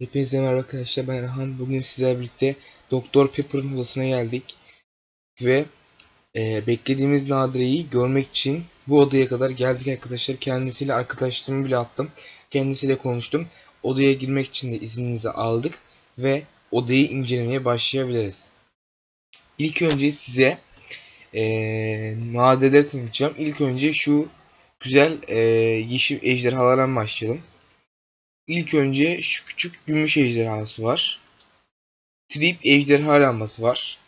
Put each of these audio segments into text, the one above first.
Hepinize merhaba arkadaşlar ben Erhan. Bugün sizlerle birlikte Doktor Pepper'ın odasına geldik. Ve e, beklediğimiz Nadire'yi görmek için bu odaya kadar geldik arkadaşlar. Kendisiyle arkadaşlığımı bile attım. Kendisiyle konuştum. Odaya girmek için de izninizi aldık. Ve odayı incelemeye başlayabiliriz. İlk önce size e, Nadire'leri tanıtacağım. İlk önce şu güzel e, yeşil ejderhalardan başlayalım. İlk önce şu küçük gümüş ejderhası var. Trip ejderha lambası var.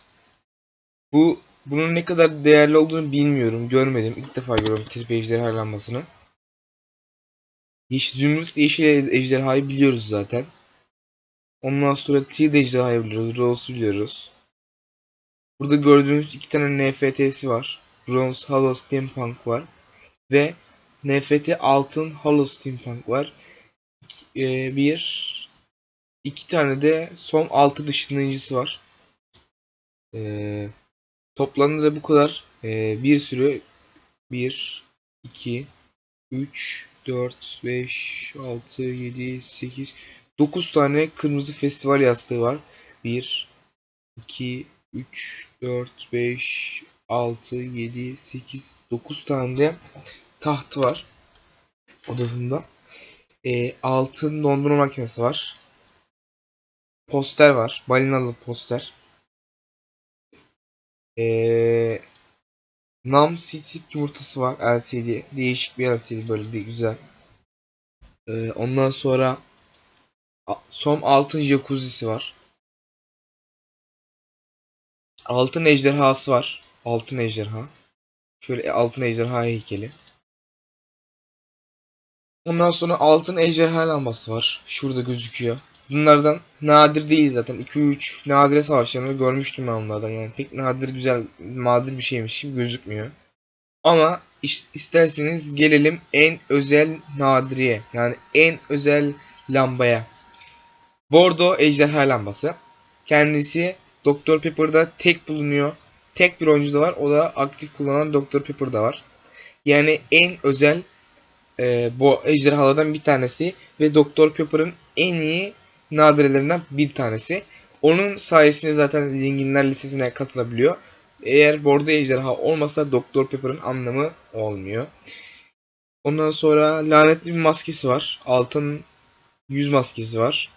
Bu bunun ne kadar değerli olduğunu bilmiyorum. Görmedim. İlk defa görüyorum trip ejderha lambasını. Yeşil zümrüt yeşil ejderhayı biliyoruz zaten. Ondan sonra Teal ejderhayı biliyoruz. Rose'u biliyoruz. Burada gördüğünüz iki tane NFT'si var. Bronze Hollow Steampunk var. Ve NFT altın Hollow Steampunk var e, bir iki tane de son altı ışınlayıcısı var. E, toplamda da bu kadar. E, bir sürü 1 2 3 4 5 6 7 8 9 tane kırmızı festival yastığı var. 1 2 3 4 5 6 7 8 9 tane de tahtı var odasında e, altın dondurma makinesi var. Poster var. Balinalı poster. E, Nam sit sit yumurtası var. LCD. Değişik bir LCD böyle de güzel. E, ondan sonra son altın jacuzzi'si var. Altın ejderhası var. Altın ejderha. Şöyle altın ejderha heykeli. Ondan sonra altın ejderha lambası var. Şurada gözüküyor. Bunlardan nadir değil zaten. 2-3 nadire savaşlarını görmüştüm ben onlardan. Yani pek nadir güzel, nadir bir şeymiş gibi gözükmüyor. Ama isterseniz gelelim en özel nadiriye. Yani en özel lambaya. Bordo ejderha lambası. Kendisi Dr. Pepper'da tek bulunuyor. Tek bir oyuncu da var. O da aktif kullanan Dr. Pepper'da var. Yani en özel e, bu ejderhalardan bir tanesi ve Doktor Pepper'ın en iyi nadirelerinden bir tanesi. Onun sayesinde zaten zenginler listesine katılabiliyor. Eğer bordo ejderha olmasa Doktor Pepper'ın anlamı olmuyor. Ondan sonra lanetli bir maskesi var. Altın yüz maskesi var.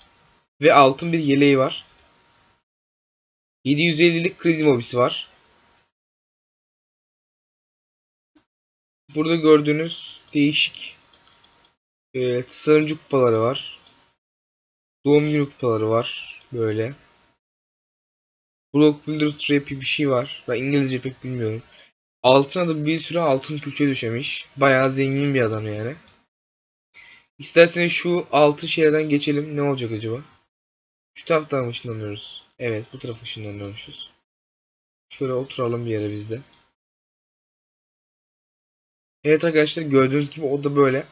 Ve altın bir yeleği var. 750'lik kredi mobisi var. Burada gördüğünüz değişik e, tasarımcı kupaları var. Doğum günü kupaları var. Böyle. Block Builder Trap'i bir şey var. Ben İngilizce pek bilmiyorum. Altına da bir sürü altın külçe düşemiş. Bayağı zengin bir adam yani. İsterseniz şu altı şeylerden geçelim. Ne olacak acaba? Şu taraftan mı ışınlanıyoruz? Evet bu tarafa ışınlanıyormuşuz. Şöyle oturalım bir yere bizde. Evet arkadaşlar gördüğünüz gibi o da böyle.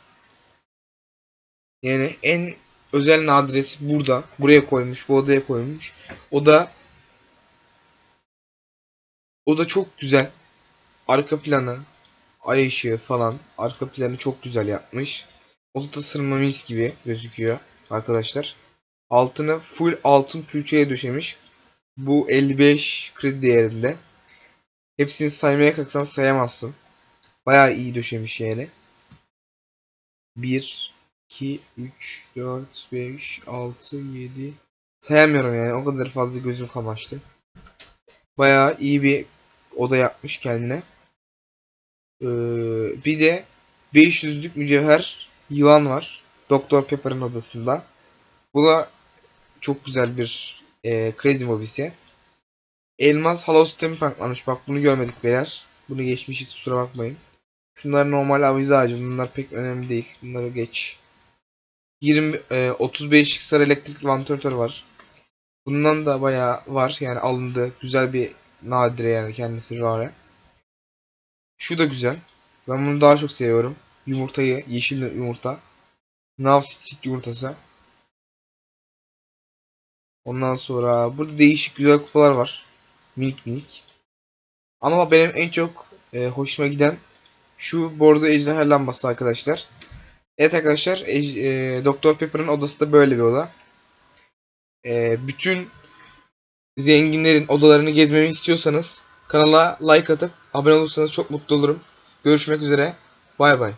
Yani en özel adresi burada. Buraya koymuş. Bu odaya koymuş. O da o da çok güzel. Arka planı, ay ışığı falan. Arka planı çok güzel yapmış. Oda tasarımı mis gibi gözüküyor arkadaşlar. Altını full altın külçeye döşemiş. Bu 55 kredi değerinde. Hepsini saymaya kalksan sayamazsın. Bayağı iyi döşemiş yani. 1 2 3 4 5 6 7 sayamıyorum yani o kadar fazla gözüm kamaştı. Bayağı iyi bir oda yapmış kendine. Ee, bir de 500'lük mücevher yılan var. Doktor Pepper'ın odasında. Bu da çok güzel bir e, kredi mobisi. Elmas Hollow Steampunk'lanmış. Bak bunu görmedik beyler. Bunu geçmişiz kusura bakmayın. Şunlar normal avize ağacı. Bunlar pek önemli değil. Bunları geç. 20 e, 35 sarı elektrik vantilatör var. Bundan da bayağı var. Yani alındı. Güzel bir nadire yani kendisi rare. Şu da güzel. Ben bunu daha çok seviyorum. Yumurtayı, yeşil yumurta. Nav sit yumurtası. Ondan sonra burada değişik güzel kupalar var. Minik minik. Ama benim en çok e, hoşuma giden şu bordo ejderha lambası arkadaşlar. Evet arkadaşlar e, Doktor Pepper'ın odası da böyle bir oda. Ee, bütün zenginlerin odalarını gezmemi istiyorsanız kanala like atıp abone olursanız çok mutlu olurum. Görüşmek üzere. Bay bay.